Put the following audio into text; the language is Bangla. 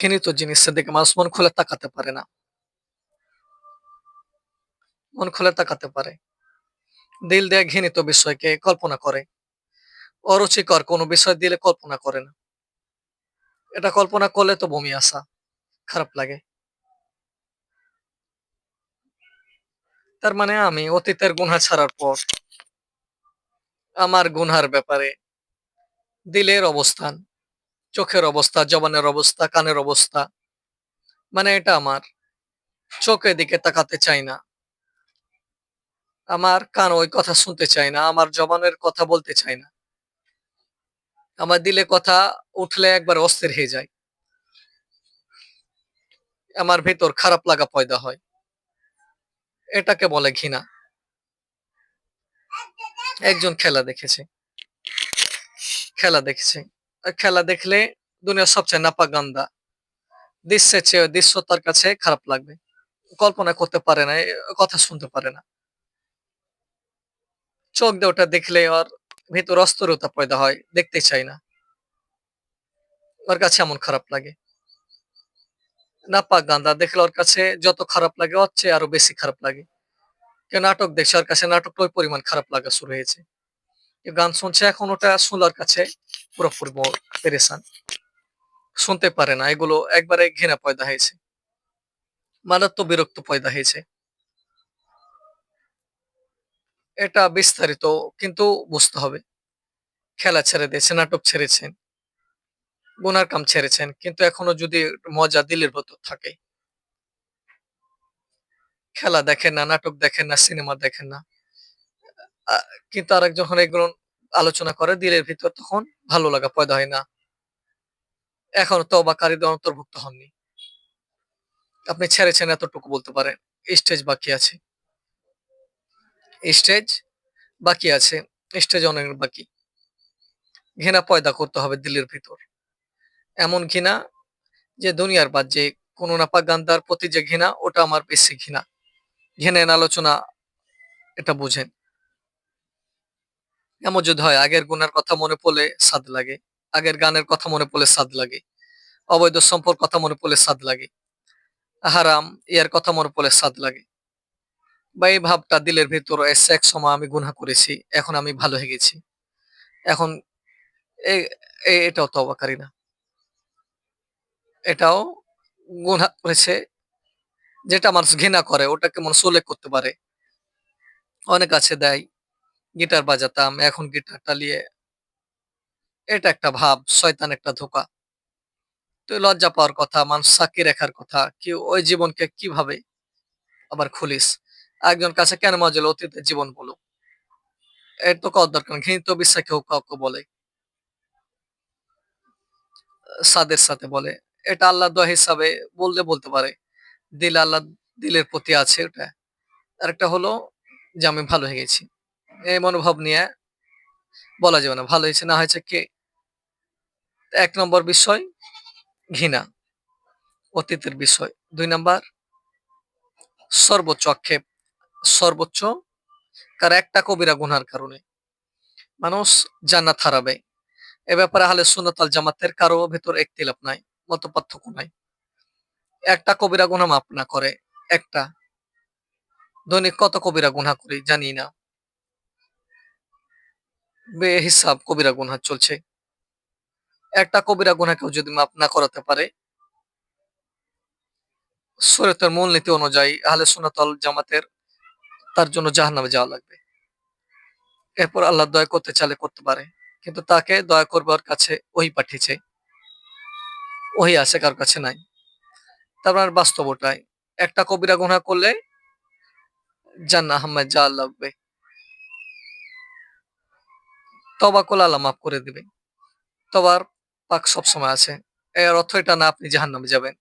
ঘৃণিত জিনিসের দিকে মানুষ মন খুলে তাকাতে পারে না? মন খুলে তাকাতে পারে। দিল দিয়ে ঘৃণিত বিষয়কে কল্পনা করে। অরুচিকর কোনো বিষয় দিলে কল্পনা করে না। এটা কল্পনা করলে তো বমি আসা, খারাপ লাগে। তার মানে আমি অতীতের গুনহা ছাড়ার পর আমার গুনহার ব্যাপারে দিলের অবস্থান চোখের অবস্থা, জবানের অবস্থা, কানের অবস্থা। মানে এটা আমার। চোখের দিকে তাকাতে চাই না। আমার কান ওই কথা শুনতে চাই না, আমার জবানের কথা বলতে চাই না। আমার দিলে কথা উঠলে একবার অস্থির হয়ে যায়। আমার ভেতর খারাপ লাগা পয়দা হয়। এটাকে বলে ঘৃণা। একজন খেলা দেখেছে। খেলা দেখেছে। খেলা দেখলে দুনিয়ার সবচেয়ে নাপা গান্দা। দৃশ্যের চেয়ে দৃশ্য তার কাছে খারাপ লাগবে। কল্পনা করতে পারে না, কথা শুনতে পারে না। চোখ দিয়ে ওটা দেখলে ওর ভিতর অস্থিরতা পয়দা হয়, দেখতে চাই না। ওর কাছে এমন খারাপ লাগে। নাপাক গান্দা দেখলে ওর কাছে যত খারাপ লাগে, ওর চেয়ে আরও বেশি খারাপ লাগে। কেউ নাটক দেখছে, ওর কাছে নাটকটা ওই পরিমাণ খারাপ লাগা শুরু হয়েছে। গান শুনছে এখন ওটা শুনলার কাছে, পুরোপুরি পেরেছান শুনতে পারে না, এগুলো একবারে ঘৃণা পয়দা হয়েছে। মারাত্মক বিরক্ত পয়দা হয়েছে। এটা বিস্তারিত কিন্তু বুঝতে হবে। খেলা ছেড়ে দিয়েছে, নাটক ছেড়েছেন, গুনার কাম ছেড়েছেন, কিন্তু এখনও যদি মজা দিলের ভেতর থাকে। খেলা দেখেন না, নাটক দেখেন না, সিনেমা দেখেন না। কিন্তু আরেক যখন এগুলো আলোচনা করে দিলের ভিতর, তখন ভালো লাগা পয়দা হয় না। এখনও তবাকারীদের অন্তর্ভুক্ত হননি। আপনি ছেড়েছেন এতটুকু বলতে পারেন। স্টেজ বাকি আছে। স্টেজ বাকি আছে। স্টেজ অনেক বাকি। ঘৃণা পয়দা করতে হবে দিলের ভিতর। এমন ঘৃণা যে দুনিয়ার বাদ যে কোনো নাপাক গান্ধার প্রতি যে ঘৃণা, ওটা আমার বেশি ঘৃণা। ঘৃণের আলোচনা, এটা বুঝেন। এমন যদি হয়, আগের গুনার কথা মনে পড়লে স্বাদ লাগে, আগের গানের কথা মনে পড়লে স্বাদ লাগে, অবৈধ সম্পর্ক কথা মনে পড়লে স্বাদ লাগে, হারাম ইয়ার কথা মনে পড়লে স্বাদ লাগে। বা এই ভাবটা দিলের ভিতর এসে এক সময় আমি গুনাহ করেছি, এখন আমি ভালো হয়ে গেছি। এখন এটাও তবাকারী না। এটাও গুনা করেছে, যেটা মানুষ ঘৃণা করে, ওটাকে মানুষ উল্লেখ করতে পারে। অনেক আছে দেয় গিটার বাজাতাম, এখন গিটারটা নিয়ে এটা একটা ভাব, শয়তান একটা ধোকা। তুই লজ্জা পাওয়ার কথা, মানুষ সাক্ষী রেখার কথা কি ওই জীবনকে কীভাবে আবার খুলিস? একজন কাছে কেন মজা অতীতের জীবন বলো। এর তো কত দরকার। ঘৃণিত বিশ্বাস কেউ কাউকে বলে। সাদের সাথে বলে। এটা আল্লাহ দোয়া হিসাবে বললে বলতে পারে। দিল আল্লাহ দিলের প্রতি আছে ওটা। আরেকটা হলো যে আমি ভালো হয়ে গেছি। এই মনোভাব নিয়ে বলা যাবে না, ভালো হয়েছে না হয়েছে কে? এক নম্বর বিষয় ঘৃণা, অতীতের বিষয়। দুই নম্বর, সর্বোচ্চ আক্ষেপ, সর্বোচ্চ কার একটা কবিরা গুনার কারণে। মানুষ জান্নাত হারাবে। এ ব্যাপারে আহলে সুন্নাত জামাতের কারও ভেতর একতিলাপ নাই, মত পার্থক্য নাই। একটা কবিরা গুনাহ মাপ না করে, একটা দৈনিক কত কবিরা গুনাহ করি জানি না। বেহিসাব কবিরা গুনাহ চলছে। একটা কবিরা গুনাহ কেউ যদি মাপ না করাতে পারে শরীয়তের মূলনীতি অনুযায়ী আহলে সুন্নাত আল জামাতের তার জন্য জাহান্নামে যাওয়া লাগবে। এরপর আল্লাহ দয়া করতে চালে করতে পারে, কিন্তু তাকে দয়া করবার কাছে ওই পাঠিয়েছে। ওই আছে কার কাছে নাই। তারপর আর বাস্তব ওটাই একটা কবিরা গুনাহ করলে জান্না আহমেদ লাগবে। তবা করলে আল্লাহ মাফ করে দিবে। তবার পাক সবসময় আছে। এর অর্থ এটা না আপনি জাহান্নামে যাবেন।